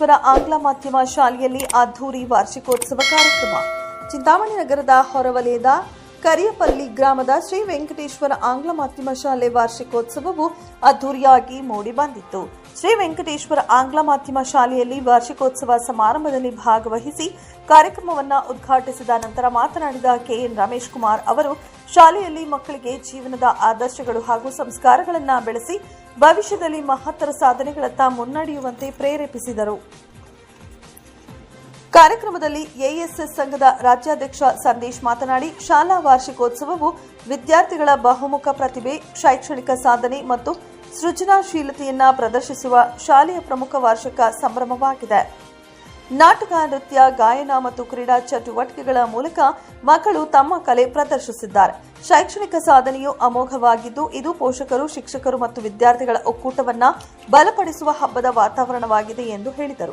ವೆಂಕಟೇಶ್ವರ ಆಂಗ್ಲ ಮಾಧ್ಯಮ ಶಾಲೆಯಲ್ಲಿ ಅದ್ದೂರಿ ವಾರ್ಷಿಕೋತ್ಸವ ಕಾರ್ಯಕ್ರಮ. ಚಿಂತಾಮಣಿ ನಗರದ ಹೊರವಲಯದ ಕರಿಯಪಲ್ಲಿ ಗ್ರಾಮದ ಶ್ರೀ ವೆಂಕಟೇಶ್ವರ ಆಂಗ್ಲ ಮಾಧ್ಯಮ ಶಾಲೆ ವಾರ್ಷಿಕೋತ್ಸವವು ಅದ್ದೂರಿಯಾಗಿ ಮೂಡಿಬಂದಿತ್ತು ಶ್ರೀ ವೆಂಕಟೇಶ್ವರ ಆಂಗ್ಲ ಮಾಧ್ಯಮ ಶಾಲೆಯಲ್ಲಿ ವಾರ್ಷಿಕೋತ್ಸವ ಸಮಾರಂಭದಲ್ಲಿ ಭಾಗವಹಿಸಿ ಕಾರ್ಯಕ್ರಮವನ್ನು ಉದ್ಘಾಟಿಸಿದ ನಂತರ ಮಾತನಾಡಿದ ಕೆಎನ್ ರಮೇಶ್ ಕುಮಾರ್ ಅವರು, ಶಾಲೆಯಲ್ಲಿ ಮಕ್ಕಳಿಗೆ ಜೀವನದ ಆದರ್ಶಗಳು ಹಾಗೂ ಸಂಸ್ಕಾರಗಳನ್ನು ಬೆಳೆಸಿ ಭವಿಷ್ಯದಲ್ಲಿ ಮಹತ್ತರ ಸಾಧನೆಗಳತ್ತ ಮುನ್ನಡೆಯುವಂತೆ ಪ್ರೇರೇಪಿಸಿದರು. ಕಾರ್ಯಕ್ರಮದಲ್ಲಿ ಎಎಸ್ಎಸ್ ಸಂಘದ ರಾಜ್ಯಾಧ್ಯಕ್ಷ ಸಂದೇಶ್ ಮಾತನಾಡಿ, ಶಾಲಾ ವಾರ್ಷಿಕೋತ್ಸವವು ವಿದ್ಯಾರ್ಥಿಗಳ ಬಹುಮುಖ ಪ್ರತಿಭೆ, ಶೈಕ್ಷಣಿಕ ಸಾಧನೆ ಮತ್ತು ಸೃಜನಾಶೀಲತೆಯನ್ನ ಪ್ರದರ್ಶಿಸುವ ಶಾಲೆಯ ಪ್ರಮುಖ ವಾರ್ಷಿಕ ಸಂಭ್ರಮವಾಗಿದೆ. ನಾಟಕ, ನೃತ್ಯ, ಗಾಯನ ಮತ್ತು ಕ್ರೀಡಾ ಚಟುವಟಿಕೆಗಳ ಮೂಲಕ ಮಕ್ಕಳು ತಮ್ಮ ಕಲೆ ಪ್ರದರ್ಶಿಸಿದ್ದಾರೆ. ಶೈಕ್ಷಣಿಕ ಸಾಧನೆಯು ಅಮೋಘವಾಗಿದ್ದು, ಇದು ಪೋಷಕರು, ಶಿಕ್ಷಕರು ಮತ್ತು ವಿದ್ಯಾರ್ಥಿಗಳ ಒಕ್ಕೂಟವನ್ನ ಬಲಪಡಿಸುವ ಹಬ್ಬದ ವಾತಾವರಣವಾಗಿದೆ ಎಂದು ಹೇಳಿದರು.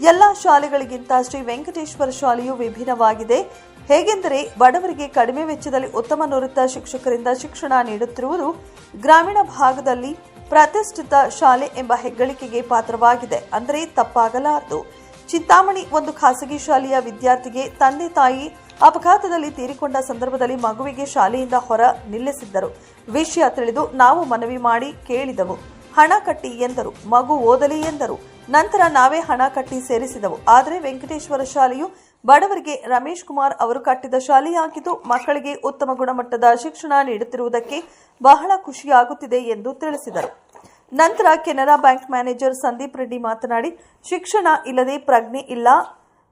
ಎಲ್ಲಾ ಶಾಲೆಗಳಿಗಿಂತ ಶ್ರೀ ವೆಂಕಟೇಶ್ವರ ಶಾಲೆಯು ವಿಭಿನ್ನವಾಗಿದೆ. ಹೇಗೆಂದರೆ, ಬಡವರಿಗೆ ಕಡಿಮೆ ವೆಚ್ಚದಲ್ಲಿ ಉತ್ತಮ ನುರಿತ ಶಿಕ್ಷಕರಿಂದ ಶಿಕ್ಷಣ ನೀಡುತ್ತಿರುವುದು ಗ್ರಾಮೀಣ ಭಾಗದಲ್ಲಿ ಪ್ರತಿಷ್ಠಿತ ಶಾಲೆ ಎಂಬ ಹೆಗ್ಗಳಿಕೆಗೆ ಪಾತ್ರವಾಗಿದೆ. ಅಂದರೆ ತಪ್ಪಾಗಲಾರದು. ಚಿಂತಾಮಣಿ ಒಂದು ಖಾಸಗಿ ಶಾಲೆಯ ವಿದ್ಯಾರ್ಥಿಗೆ ತಂದೆ ತಾಯಿ ಅಪಘಾತದಲ್ಲಿ ತೀರಿಕೊಂಡ ಸಂದರ್ಭದಲ್ಲಿ ಮಗುವಿಗೆ ಶಾಲೆಯಿಂದ ಹೊರ ನಿಲ್ಲಿಸಿದ್ದರು. ವಿಷಯ ತಿಳಿದು ನಾವು ಮನವಿ ಮಾಡಿ ಕೇಳಿದವು. ಹಣ ಕಟ್ಟಿ ಎಂದರು. ಮಗು ಓದಲಿ ಎಂದರು. ನಂತರ ನಾವೇ ಹಣ ಕಟ್ಟಿ ಸೇರಿಸಿದವು. ಆದರೆ ವೆಂಕಟೇಶ್ವರ ಶಾಲೆಯು ಬಡವರಿಗೆ ರಮೇಶ್ ಕುಮಾರ್ ಅವರು ಕಟ್ಟಿದ ಶಾಲೆಯಾಗಿದ್ದು ಮಕ್ಕಳಿಗೆ ಉತ್ತಮ ಗುಣಮಟ್ಟದ ಶಿಕ್ಷಣ ನೀಡುತ್ತಿರುವುದಕ್ಕೆ ಬಹಳ ಖುಷಿಯಾಗುತ್ತಿದೆ ಎಂದು ತಿಳಿಸಿದರು. ನಂತರ ಕೆನರಾ ಬ್ಯಾಂಕ್ ಮ್ಯಾನೇಜರ್ ಸಂದೀಪ್ ರೆಡ್ಡಿ ಮಾತನಾಡಿ, ಶಿಕ್ಷಣ ಇಲ್ಲದೆ ಪ್ರಜ್ಞೆ ಇಲ್ಲ,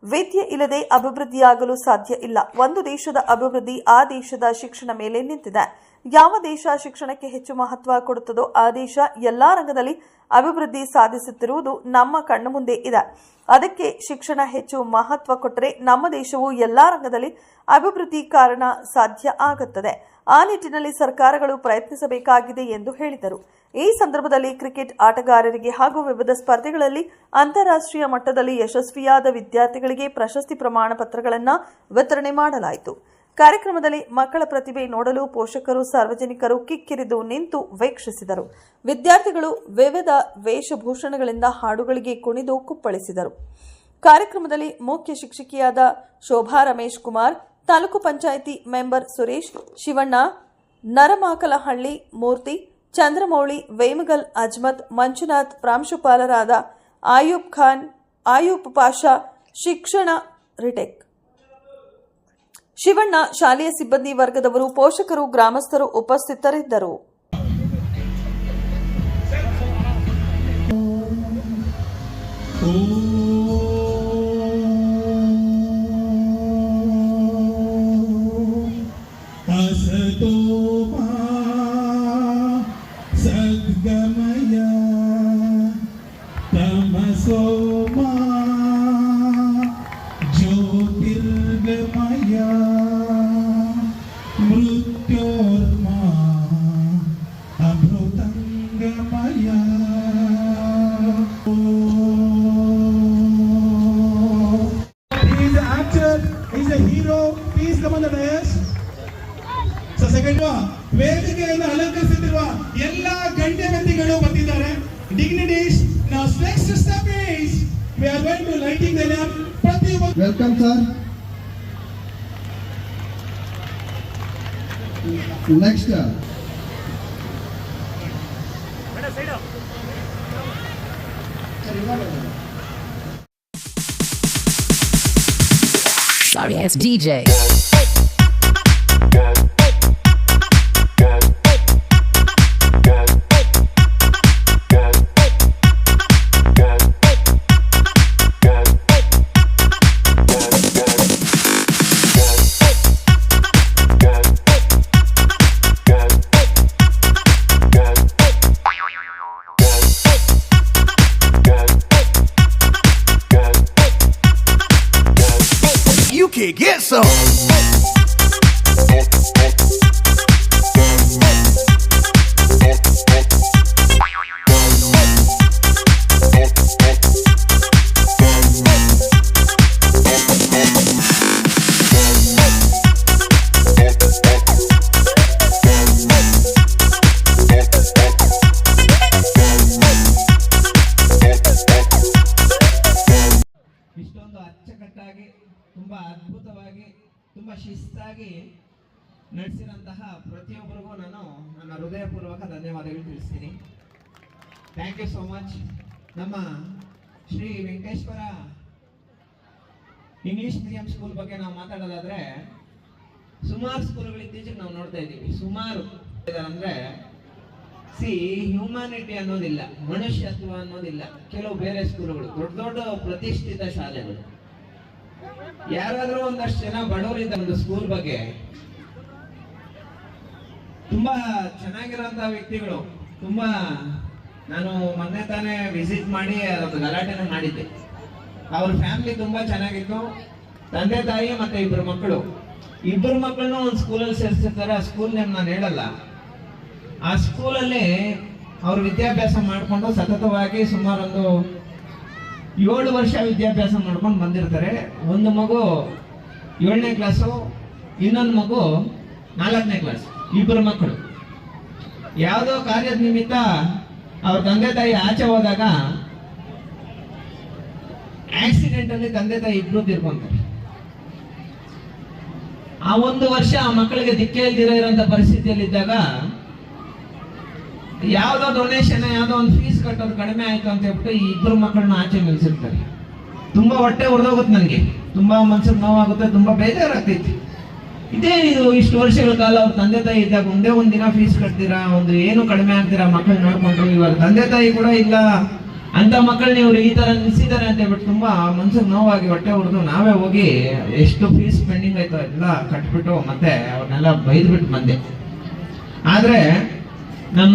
ವಿದ್ಯೆ ಇಲ್ಲದೆ ಅಭಿವೃದ್ಧಿಯಾಗಲು ಸಾಧ್ಯ ಇಲ್ಲ. ಒಂದು ದೇಶದ ಅಭಿವೃದ್ಧಿ ಆ ದೇಶದ ಶಿಕ್ಷಣ ಮೇಲೆ ನಿಂತಿದೆ. ಯಾವ ದೇಶ ಶಿಕ್ಷಣಕ್ಕೆ ಹೆಚ್ಚು ಮಹತ್ವ ಕೊಡುತ್ತದೋ ಆ ದೇಶ ಎಲ್ಲಾ ರಂಗದಲ್ಲಿ ಅಭಿವೃದ್ಧಿ ಸಾಧಿಸುತ್ತಿರುವುದು ನಮ್ಮ ಕಣ್ಣು ಮುಂದೆ ಇದೆ. ಅದಕ್ಕೆ ಶಿಕ್ಷಣ ಹೆಚ್ಚು ಮಹತ್ವ ಕೊಟ್ಟರೆ ನಮ್ಮ ದೇಶವು ಎಲ್ಲಾ ರಂಗದಲ್ಲಿ ಅಭಿವೃದ್ಧಿ ಕಾರಣ ಸಾಧ್ಯ ಆಗುತ್ತದೆ. ಆ ನಿಟ್ಟಿನಲ್ಲಿ ಸರ್ಕಾರಗಳು ಪ್ರಯತ್ನಿಸಬೇಕಾಗಿದೆ ಎಂದು ಹೇಳಿದರು. ಈ ಸಂದರ್ಭದಲ್ಲಿ ಕ್ರಿಕೆಟ್ ಆಟಗಾರರಿಗೆ ಹಾಗೂ ವಿವಿಧ ಸ್ಪರ್ಧೆಗಳಲ್ಲಿ ಅಂತಾರಾಷ್ಟ್ರೀಯ ಮಟ್ಟದಲ್ಲಿ ಯಶಸ್ವಿಯಾದ ವಿದ್ಯಾರ್ಥಿಗಳಿಗೆ ಪ್ರಶಸ್ತಿ ಪ್ರಮಾಣ ಪತ್ರಗಳನ್ನು ವಿತರಣೆ ಮಾಡಲಾಯಿತು. ಕಾರ್ಯಕ್ರಮದಲ್ಲಿ ಮಕ್ಕಳ ಪ್ರತಿಭೆ ನೋಡಲು ಪೋಷಕರು, ಸಾರ್ವಜನಿಕರು ಕಿಕ್ಕಿರಿದು ನಿಂತು ವೀಕ್ಷಿಸಿದರು. ವಿದ್ಯಾರ್ಥಿಗಳು ವಿವಿಧ ವೇಷಭೂಷಣಗಳಿಂದ ಹಾಡುಗಳಿಗೆ ಕುಣಿದು ಕುಪ್ಪಳಿಸಿದರು. ಕಾರ್ಯಕ್ರಮದಲ್ಲಿ ಮುಖ್ಯ ಶಿಕ್ಷಕಿಯಾದ ಶೋಭಾ ರಮೇಶ್ ಕುಮಾರ್ ತಾಲೂಕು ಪಂಚಾಯಿತಿ ಮೆಂಬರ್ ಸುರೇಶ್ ಶಿವಣ್ಣ, ನರಮಾಕಲಹಳ್ಳಿ ಮೂರ್ತಿ, ಚಂದ್ರಮೌಳಿ, ವೇಮಗಲ್ ಅಜ್ಮತ್, ಮಂಜುನಾಥ್, ಪ್ರಾಂಶುಪಾಲರಾದ ಆಯೂಬ್ ಖಾನ್, ಆಯೂಬ್ ಪಾಷಾ, ಶಿಕ್ಷಣ ರಿಟೆಕ್. ಶಿವಣ್ಣ, ಶಾಲೆಯ ಸಿಬ್ಬಂದಿ ವರ್ಗದವರು ಪೋಷಕರು, ಗ್ರಾಮಸ್ಥರು ಉಪಸ್ಥಿತರಿದ್ದರು. ವೇದಿಕೆಯನ್ನು ಅಲಂಕರಿಸುತ್ತಿರುವ ಎಲ್ಲ ಗಣ್ಯ ವ್ಯಕ್ತಿಗಳು ಬಂದಿದ್ದಾರೆ. ಡಿಗ್ನಿಟೀಸ್ ನಾವು next step is we are going to lighting the lamp welcome sir next Next, Sorry it's DJ. get some. ಶಿಸ್ತಾಗಿ ನಡೆಸಿದಂತಹ ಪ್ರತಿಯೊಬ್ಬರಿಗೂ ನಾನು ನನ್ನ ಹೃದಯಪೂರ್ವಕ ಧನ್ಯವಾದಗಳು ತಿಳಿಸ್ತೀನಿ. ಥ್ಯಾಂಕ್ ಯು ಸೋ ಮಚ್ ನಮ್ಮ Sri Venkateshwara English medium school ಬಗ್ಗೆ ನಾವು ಮಾತಾಡೋದಾದ್ರೆ, ಸುಮಾರು ಸ್ಕೂಲ್ಗಳು ಇತ್ತೀಚೆಗೆ ನಾವು ನೋಡ್ತಾ ಇದ್ದೀವಿ. ಸುಮಾರು ಅಂದ್ರೆ ಸಿ ಹ್ಯೂಮ್ಯಾನಿಟಿ ಅನ್ನೋದಿಲ್ಲ, ಮನುಷ್ಯತ್ವ ಅನ್ನೋದಿಲ್ಲ. ಕೆಲವು ಬೇರೆ ಸ್ಕೂಲ್ಗಳು ದೊಡ್ಡ ದೊಡ್ಡ ಪ್ರತಿಷ್ಠಿತ ಶಾಲೆಗಳು. ಯಾರಾದ್ರೂ ಒಂದಷ್ಟು ಜನ ಬಡವರಿದ್ದ ಒಂದು ಸ್ಕೂಲ್ ಬಗ್ಗೆ ತುಂಬಾ ಚೆನ್ನಾಗಿರೋಂತ ವ್ಯಕ್ತಿಗಳು. ತುಂಬಾ ನಾನು ಮೊನ್ನೆ ತಾನೇ ವಿಸಿಟ್ ಮಾಡಿ ಅದೊಂದು ಗಲಾಟೆನ ಮಾಡಿದ್ದೆ. ಅವ್ರ ಫ್ಯಾಮಿಲಿ ತುಂಬಾ ಚೆನ್ನಾಗಿತ್ತು. ತಂದೆ ತಾಯಿ ಮತ್ತೆ ಇಬ್ಬರು ಮಕ್ಕಳು. ಇಬ್ಬರು ಮಕ್ಕಳನ್ನು ಒಂದು ಸ್ಕೂಲಲ್ಲಿ ಸೇರಿಸಿರ್ತಾರೆ. ಆ ಸ್ಕೂಲ್ ನೇಮ್ ನಾನು ಹೇಳಲ್ಲ. ಆ ಸ್ಕೂಲಲ್ಲಿ ಅವ್ರು ವಿದ್ಯಾಭ್ಯಾಸ ಮಾಡಿಕೊಂಡು ಸತತವಾಗಿ ಸುಮಾರೊಂದು ಏಳು ವರ್ಷ ವಿದ್ಯಾಭ್ಯಾಸ ಮಾಡ್ಕೊಂಡು ಬಂದಿರ್ತಾರೆ. ಒಂದು ಮಗು ಏಳನೇ ಕ್ಲಾಸು ಇನ್ನೊಂದು ಮಗು ನಾಲ್ಕನೇ ಕ್ಲಾಸ್ ಇಬ್ಬರು ಮಕ್ಕಳು. ಯಾವುದೋ ಕಾರ್ಯದ ನಿಮಿತ್ತ ಅವ್ರ ತಂದೆ ತಾಯಿ ಆಚೆ ಹೋದಾಗ ಆಕ್ಸಿಡೆಂಟ್ ಅಲ್ಲಿ ತಂದೆ ತಾಯಿ ಇಬ್ರು ತಿರ್ಕೊಂತಾರೆ. ಆ ಒಂದು ವರ್ಷ ಆ ಮಕ್ಕಳಿಗೆ ದಿಕ್ಕೇ ಇಲ್ದಿರೋ ಇರೋಂಥ ಪರಿಸ್ಥಿತಿಯಲ್ಲಿ ಇದ್ದಾಗ ಯಾವ್ದೋ ಡೊನೇಷನ್ ಯಾವ್ದೋ ಒಂದು ಫೀಸ್ ಕಟ್ಟೋದು ಕಡಿಮೆ ಆಯ್ತು ಅಂತ ಹೇಳ್ಬಿಟ್ಟು ಈ ಇಬ್ಬರು ಮಕ್ಕಳನ್ನ ಆಚೆ ನಿಲ್ಸಿರ್ತಾರೆ. ತುಂಬಾ ಹೊಟ್ಟೆ ಹೊಡೆದೋಗುತ್ತೆ ನನಗೆ. ತುಂಬಾ ಮನ್ಸಿಗೆ ನೋವಾಗುತ್ತೆ, ತುಂಬಾ ಬೇಜಾರಾಗ್ತೈತಿ. ಇದೇ ನೀವು ಇಷ್ಟು ವರ್ಷಗಳ ಕಾಲ ಅವ್ರ ತಂದೆ ತಾಯಿ ಇದ್ದಾಗ ಒಂದೇ ಒಂದು ದಿನ ಫೀಸ್ ಕಟ್ತೀರಾ? ಒಂದು ಏನು ಕಡಿಮೆ ಆಗ್ತೀರಾ? ಮಕ್ಕಳು ನೋಡ್ಕೊಂಡ್ರು ಇವಾಗ ತಂದೆ ತಾಯಿ ಕೂಡ ಇಲ್ಲ. ಅಂತ ಮಕ್ಕಳನ್ನ ಇವ್ರು ಈ ತರ ನಿಲ್ಸಿದ್ದಾರೆ ಅಂತ ಹೇಳ್ಬಿಟ್ಟು ತುಂಬಾ ಮನ್ಸಿಗೆ ನೋವಾಗಿ ಹೊಟ್ಟೆ ಹೊಡೆದು ನಾವೇ ಹೋಗಿ ಎಷ್ಟು ಫೀಸ್ ಪೆಂಡಿಂಗ್ ಆಯ್ತೋ ಎಲ್ಲ ಕಟ್ಬಿಟ್ಟು ಮತ್ತೆ ಅವ್ರನ್ನೆಲ್ಲ ಬೈದ್ಬಿಟ್ಟು ಬಂದೆ. ಆದ್ರೆ ನಮ್ಮ